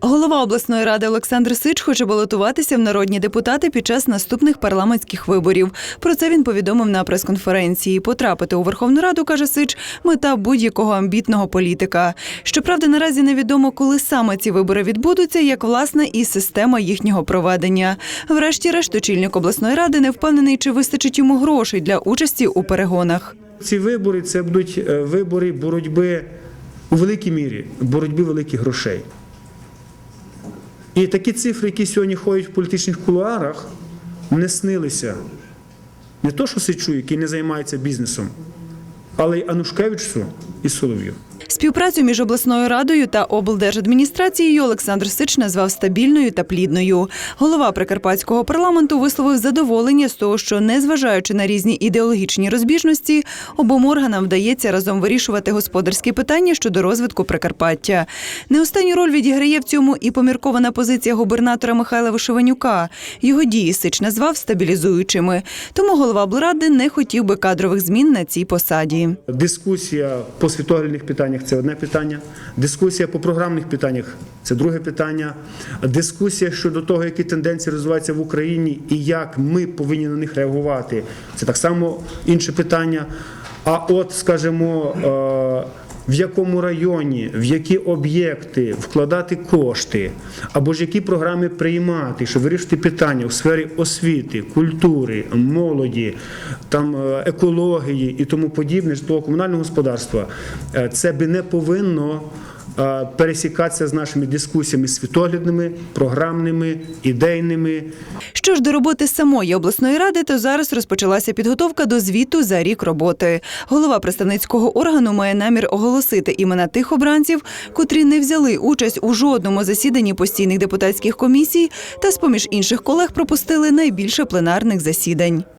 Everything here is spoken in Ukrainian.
Голова обласної ради Олександр Сич хоче балотуватися в народні депутати під час наступних парламентських виборів. Про це він повідомив на прес-конференції. Потрапити у Верховну Раду, каже Сич, мета будь-якого амбітного політика. Щоправда, наразі невідомо, коли саме ці вибори відбудуться, як власне і система їхнього проведення. Врешті-решт, очільник обласної ради не впевнений, чи вистачить йому грошей для участі у перегонах. Ці вибори це будуть е, вибори боротьби у великій мірі, боротьби великих грошей. І такі цифри, які сьогодні ходять в політичних кулуарах, не снилися. Не то, що Сичу, який не займається бізнесом, але й Анушкевичу і Солов'ю. Співпрацю між обласною радою та облдержадміністрацією Олександр Сич назвав стабільною та плідною. Голова прикарпатського парламенту висловив задоволення з того, що, незважаючи на різні ідеологічні розбіжності, обом органам вдається разом вирішувати господарські питання щодо розвитку Прикарпаття. Не останню роль відіграє в цьому і поміркована позиція губернатора Михайла Вишиванюка. Його дії Сич назвав стабілізуючими. Тому голова облради не хотів би кадрових змін на цій посаді. Дискусія по світоглядних питаннях це одне питання. Дискусія по програмних питаннях це друге питання. Дискусія щодо того, які тенденції розвиваються в Україні і як ми повинні на них реагувати, це так само інше питання. А от, скажімо, е, в якому районі, в які об'єкти вкладати кошти, або ж які програми приймати, щоб вирішити питання в сфері освіти, культури, молоді, там е, екології і тому подібне, житлово-комунального господарства, е, це би не повинно пересікатися з нашими дискусіями світоглядними, програмними, ідейними. Що ж до роботи самої обласної ради, то зараз розпочалася підготовка до звіту за рік роботи. Голова представницького органу має намір оголосити імена тих обранців, котрі не взяли участь у жодному засіданні постійних депутатських комісій та з поміж інших колег пропустили найбільше пленарних засідань.